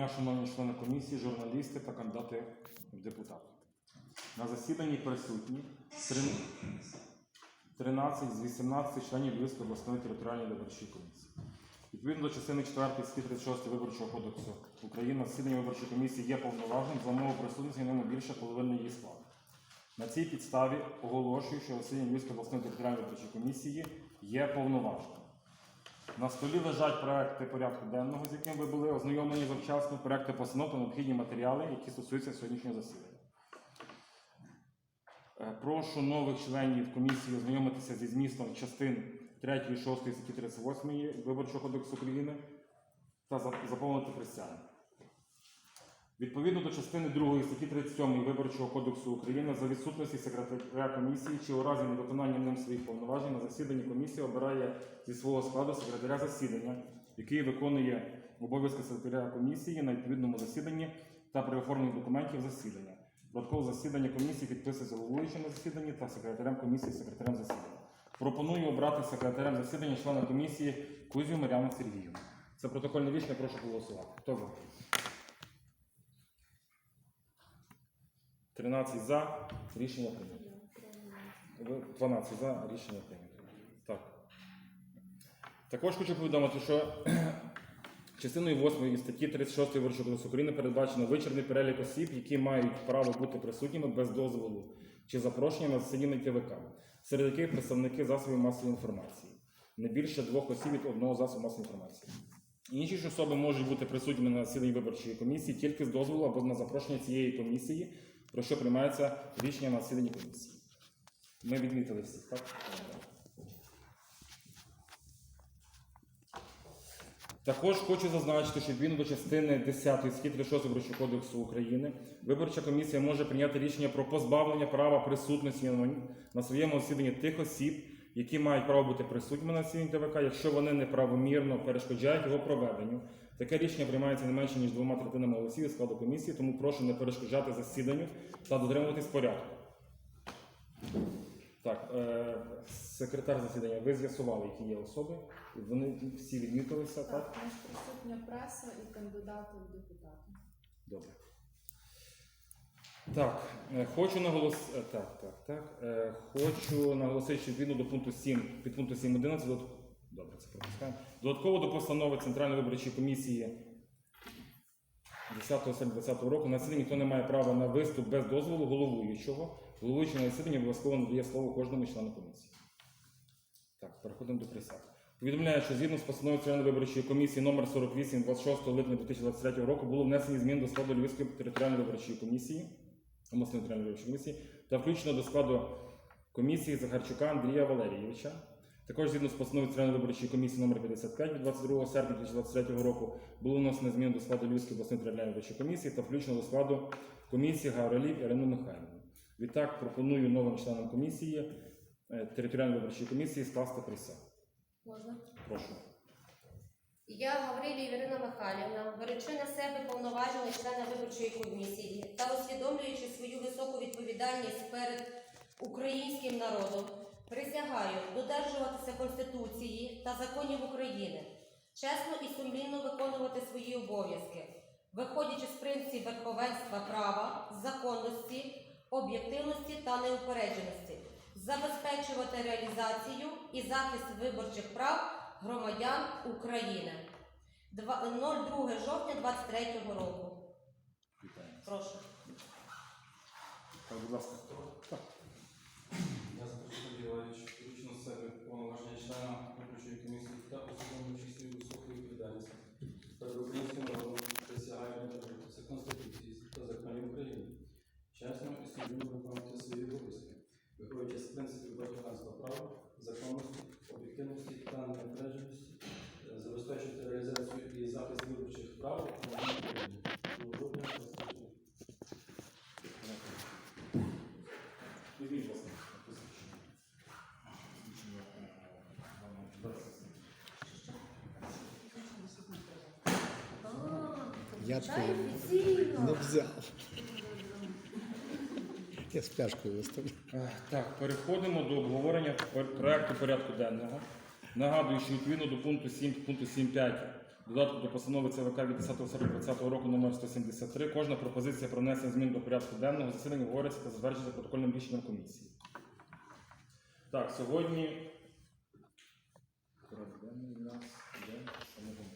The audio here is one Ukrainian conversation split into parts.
дня, шановні члени комісії, журналісти та кандидати в депутати. На засіданні присутні 13 з 18 членів Львівської обласної територіальної виборчої комісії. Відповідно до частини 4 статті 36 Виборчого кодексу України, засідання виборчої комісії є повноважним за умови присутності не більше половини її складу. На цій підставі оголошую, що засідання Львівської обласної територіальної виборчої комісії є повноважним. На столі лежать проекти порядку денного, з яким ви були ознайомлені завчасно, проекти постанов та необхідні матеріали, які стосуються сьогоднішнього засідання. Е, Прошу нових членів комісії ознайомитися зі змістом частин 3 6 статті 38 Виборчого кодексу України та заповнити присягу. Відповідно до частини 2 статті 37 Виборчого кодексу України за відсутності секретаря комісії чи у разі невиконання ним своїх повноважень на засіданні комісії обирає зі свого складу секретаря засідання, який виконує обов'язки секретаря комісії на відповідному засіданні та при оформленні документів засідання. Протокол засідання комісії підписується головуючим на засіданні та секретарем комісії секретарем засідання. Пропоную обрати секретарем засідання члена комісії Кузю Мар'яну Сергіївну. Це протокольне рішення, прошу голосувати. Хто за? 13 за. Рішення прийнято. 12 за. Рішення прийнято. Так. Також хочу повідомити, що частиною 8 статті 36 Виборчого кодексу України передбачено вичерпний перелік осіб, які мають право бути присутніми без дозволу чи запрошення на засідання ТВК, серед яких представники засобів масової інформації. Не більше двох осіб від одного засобу масової інформації. Інші ж особи можуть бути присутніми на засіданні виборчої комісії тільки з дозволу або на запрошення цієї комісії, про що приймається рішення на засіданні комісії. Ми відмітили всіх, так? Також хочу зазначити, що відповідно до частини 10 статті 36 Виборчого кодексу України виборча комісія може прийняти рішення про позбавлення права присутності на своєму засіданні тих осіб, які мають право бути присутніми на засіданні ТВК, якщо вони неправомірно перешкоджають його проведенню. Таке рішення приймається не менше ніж двома третинами голосів складу комісії, тому прошу не перешкоджати засіданню та дотримуватись порядку. Так, е, секретар засідання, ви з'ясували, які є особи. Вони всі відмітилися, так? Так, нас присутня преса і кандидати в депутати. Добре. Так, е, хочу наголосити. Так, так, так. Е, Хочу наголосити, що відповідно до пункту 7, під пункту 7.11, додат- добре, це пропускаємо. Додатково до постанови Центральної виборчої комісії 10 серпня 2020 року на засіданні ніхто не має права на виступ без дозволу головуючого. Головуючий на засіданні обов'язково надає слово кожному члену комісії. Так, переходимо до присяг. Повідомляю, що згідно з постановою Центральної виборчої комісії номер 48 26 липня 2023 року було внесені зміни до складу Львівської територіальної виборчої комісії, обласної територіальної виборчої комісії, та включено до складу комісії Захарчука Андрія Валерійовича. Також згідно з постановою Центральної виборчої комісії номер 55 від 22 серпня 2023 року було внесено зміни до складу Львівської обласної територіальної виборчої комісії та включено до складу комісії Гаврилів Ірину Михайлівну. Відтак пропоную новим членам комісії е, територіальної виборчої комісії скласти присягу. Можна? Прошу. Я, Гаврилів Ірина Михайлівна, беручи на себе повноваження члена виборчої комісії та усвідомлюючи свою високу відповідальність перед українським народом, присягаю додержуватися Конституції та законів України, чесно і сумлінно виконувати свої обов'язки, виходячи з принципів верховенства права, законності, об'єктивності та неупередженості, забезпечувати реалізацію і захист виборчих прав громадян України. 02 жовтня 23 року. Прошу. Так, будь ласка. Так. Я запрошую Ділович, включено з себе повноваження члена виборчої комісії та усвідомлюючи свою високу відповідальність перед українським народом присягаю дотримуватися Конституції та законів України, чесно і сумлінно виконувати свої обов'язки, виходячи з принципів верховенства права, законності, об'єктивності та неупередженості, е, забезпечувати реалізацію і захист виборчих прав громадян України. До жовтня 23 Візьміть, будь ласка, посвідчення. Посвідчення, е, вам дасться. Я Чай не взяв. Я з пляшкою виставлю. Е, Так, переходимо до обговорення проекту порядку денного. Нагадую, що відповідно до пункту 7 пункту 7.5 Додатку до постанови ЦВК від 10.40.2020 року номер 173. Кожна пропозиція про внесення змін до порядку денного засідання говориться та затверджується протокольним рішенням комісії. Так, сьогодні. Порядок денний у нас йде самого голови.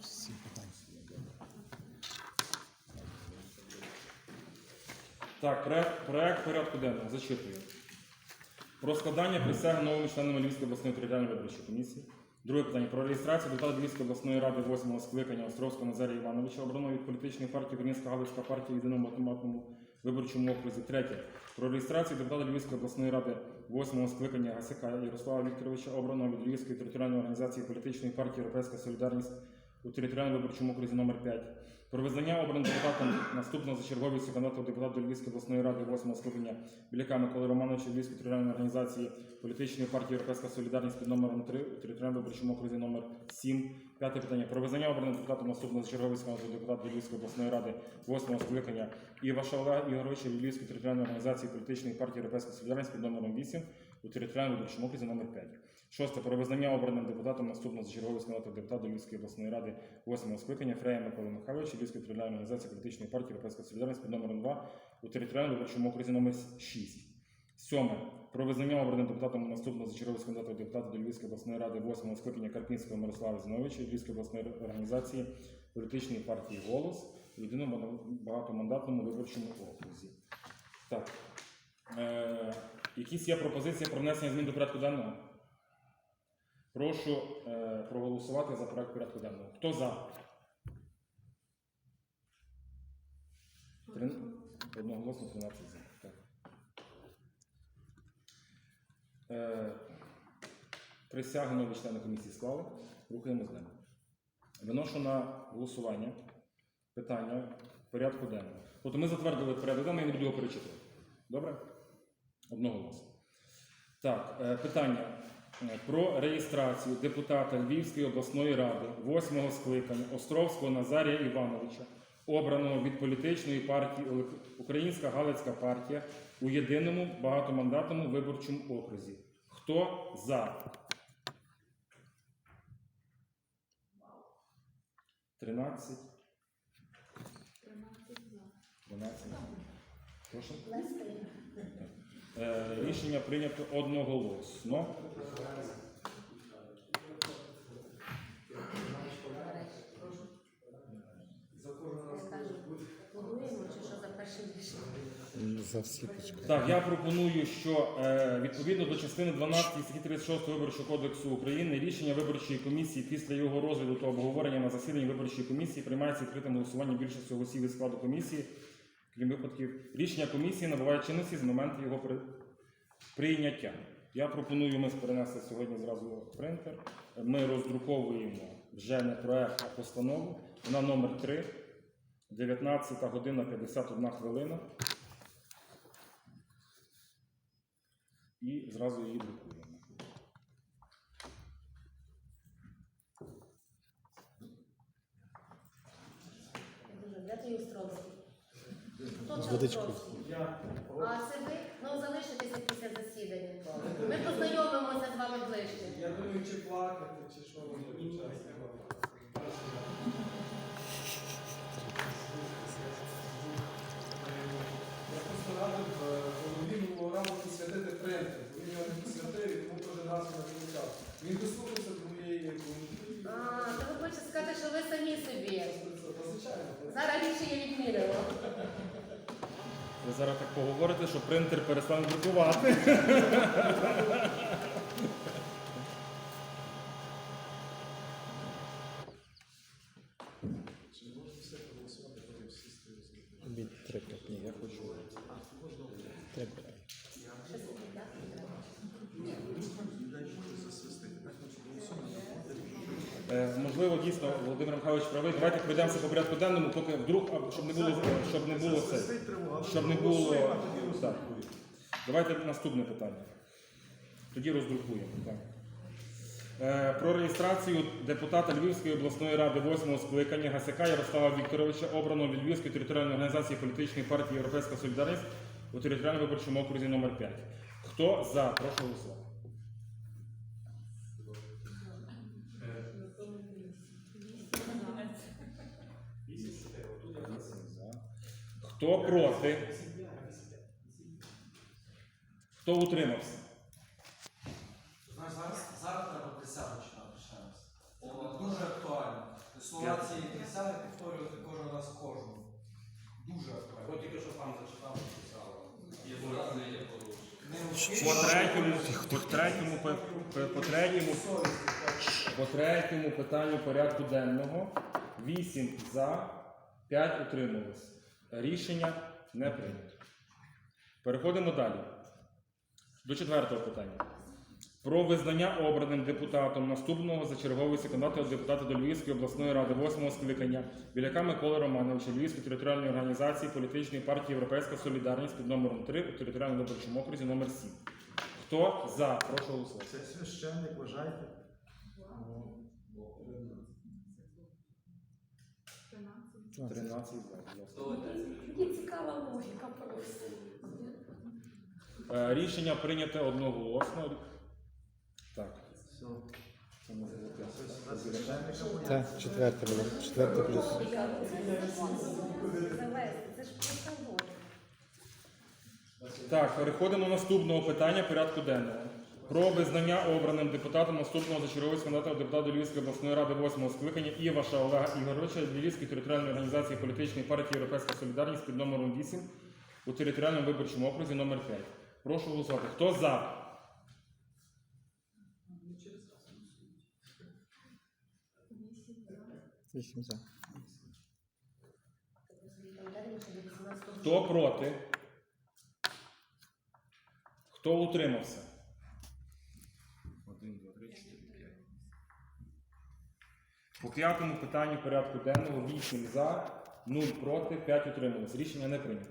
Всі питання. Так, проект, порядку денного зачитую. Про складання присяги новими членами Львівської обласної територіальної виборчої комісії. Друге питання про реєстрацію депутата Львівської обласної ради восьмого скликання Островського Назарія Івановича, обраного від політичної партії Українська Галицька партія в єдиному автоматному виборчому окрузі. Третє. Про реєстрацію депутата Львівської обласної ради восьмого скликання Гасика Ярослава Вікторовича, обраного від Львівської територіальної організації політичної партії Європейська Солідарність у територіальному виборчому окрузі номер 5 Про визнання обраним депутатом наступного за черговістю кандидата у депутата Львівської обласної ради восьмого скликання Біляка Миколи Романовича Львівської територіальної організації політичної партії Європейська Солідарність під номером 3 у територіальному виборчому окрузі номер 7 П'яте питання. Про визнання обраним депутатом наступного за черговістю кандидата у депутата Львівської обласної ради восьмого скликання Іваша Олега Ігоровича Львівської територіальної організації політичної партії Європейська Солідарність під номером 8 у територіальному виборчому окрузі номер 5 Шосте. Про визнання обраним депутатом наступного за у депутата до Львівської обласної ради восьмого скликання Фрея Миколи Михайловича Львівської територіальної організації політичної партії Європейська Солідарність під номером 2 у територіальному виборчому окрузі номер 6. Сьоме. Про визнання обраним депутатом наступного за черговістю кандидата депутата до Львівської обласної ради восьмого скликання Карпінського Мирослава Зіновича Львівської обласної організації політичної партії Голос єдиному багатомандатному виборчому окрузі. Так. Е, якісь є пропозиції про внесення змін до порядку денного? Прошу е, проголосувати за проект порядку денного. Хто за? Три... Одноголосно 13 за. Так. Е, присяги нові члени комісії склали. Рухаємо з ними. Виношу на голосування питання порядку денного. Тобто ми затвердили порядок денний, я не буду його перечитувати. Добре? Одноголосно. Так, е, питання про реєстрацію депутата Львівської обласної ради восьмого скликання Островського Назарія Івановича, обраного від політичної партії Українська Галицька партія у єдиному багатомандатному виборчому окрузі. Хто за? 13. 13 за. 12. Прошу. Е, Рішення прийнято одноголосно. За всі. Так, я пропоную, що е, відповідно до частини 12 статті 36 Виборчого кодексу України рішення виборчої комісії після його розгляду та обговорення на засіданні виборчої комісії приймається відкритим голосуванням більшості голосів від складу комісії, крім випадків. Рішення комісії набуває чинності з моменту його при... прийняття. Я пропоную ми перенести сьогодні зразу принтер. Ми роздруковуємо вже не проект, а постанову. Вона номер 3, 19 година 51 хвилина. і зразу її друкуємо. Дуже де ти Островський? Водичку. Островський? А це ви? Ну залишитеся після засідання. Ми познайомимося з вами ближче. Я думаю, чи плакати, чи що час. Я просто радив голові минулого разу посвятити принтер. Він його не посвятив, і тому кожен раз не включав. Він дослухався до моєї комунікації. А, то ви хочете сказати, що ви самі собі. Зараз рішення відмінимо. Ви зараз так поговорите, що принтер перестане друкувати. Робіть три Ні, я хочу. Треба. Е, можливо, дійсно, Володимир Михайлович правий. Давайте пройдемося по порядку денному, поки вдруг, щоб не було, щоб не було це. Щоб не було. Так. Давайте наступне питання. Тоді роздрукуємо. Так. Е, Про реєстрацію депутата Львівської обласної ради 8 скликання Гасяка Ярослава Вікторовича, обраного від Львівської територіальної організації політичної партії Європейська Солідарність у територіальному виборчому окрузі номер 5 Хто за? Прошу голосувати. Хто проти? Хто утримався? Знаєш, зараз, зараз треба присягу читати ще раз. О, Дуже актуально. Слова цієї присяги повторювати кожен раз кожну. Дуже актуально. От тільки що пан зачитав, написав. Є. По третьому, по третьому, по, по, по третьому, по третьому питанню порядку денного 8 за, 5 утримались. Рішення не прийнято. Переходимо далі. До четвертого питання. Про визнання обраним депутатом наступного за черговий секретаря депутата до Львівської обласної ради 8 скликання Біляка Миколи Романовича Львівської територіальної організації політичної партії Європейська Солідарність під номером 3 у територіальному виборчому окрузі номер 7. Хто за? Прошу голосувати. Це священник, вважаєте? 13. 13 за. будь ласка. Мені цікава логіка просто. Е, Рішення прийняте одноголосно. Так. Це. Так, четверте було. Четверте плюс. Логіка, ну це ж завести, це ж просто логіка. Так, переходимо до наступного питання порядку денного. Про визнання обраним депутатом наступного зачергового кандидата в депутата Львівської обласної ради 8 скликання Іваша Олега Ігоровича Львівської територіальної організації політичної партії Європейська Солідарність під номером 8 у територіальному виборчому окрузі номер 5. Прошу голосувати. Хто за? Вісім за. Хто проти? Хто утримався? По п'ятому питанню порядку денного 8 за, 0 проти, 5 утрималось. Рішення не прийнято.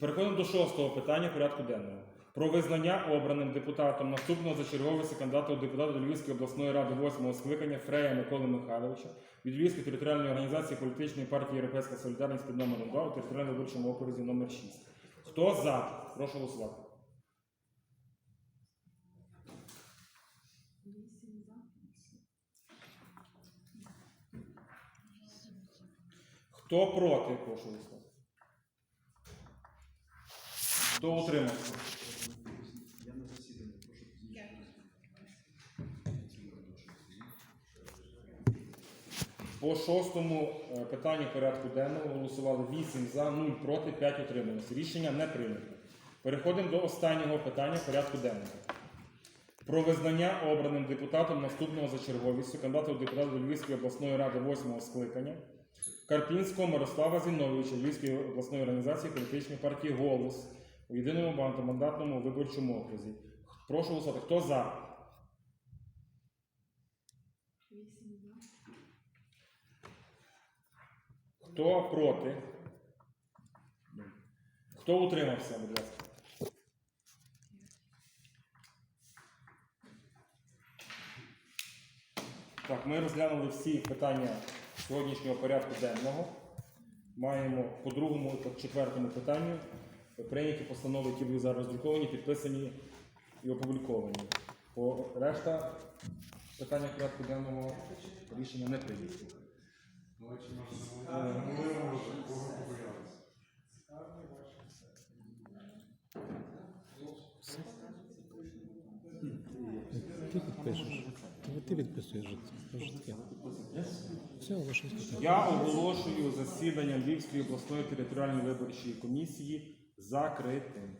Переходимо до шостого питання порядку денного. Про визнання обраним депутатом наступного за черговий кандидата у депутата Львівської обласної ради 8 скликання Фрея Миколи Михайловича від Львівської територіальної організації політичної партії Європейська Солідарність під номером 2 у територіальному виборчому окрузі номер 6. Хто за? Прошу голосувати. Хто проти? Прошу голосувати. Хто утримався? Я на засіданні, прошу. По шостому е, питанню порядку денного голосували 8 за, 0 проти, 5 утрималось. Рішення не прийнято. Переходимо до останнього питання порядку денного. Про визнання обраним депутатом наступного за черговістю кандидата у депутата до Львівської обласної ради 8 скликання Карпінського Мирослава Зіновича Львівської обласної організації політичної партії Голос у єдиному багатомандатному виборчому окрузі. Прошу голосувати. Хто за? 8 за. Хто проти? Хто утримався, будь ласка? Так, ми розглянули всі питання сьогоднішнього порядку денного. Маємо по другому по четвертому питанню прийняті постанови, які були зараз друковані, підписані і опубліковані. По решта питання порядку денного рішення не прийняті. Ти підпишеш ти відписуєш житки. Все, оголошую. Я оголошую засідання Львівської обласної територіальної виборчої комісії закритим.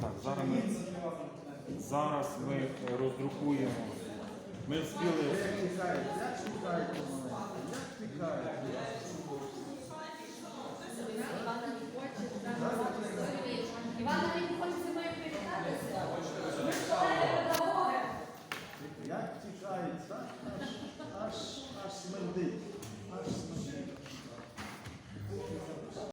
Так, зараз ми, зараз ми е, роздрукуємо. Ми встигли. Івана as, as, se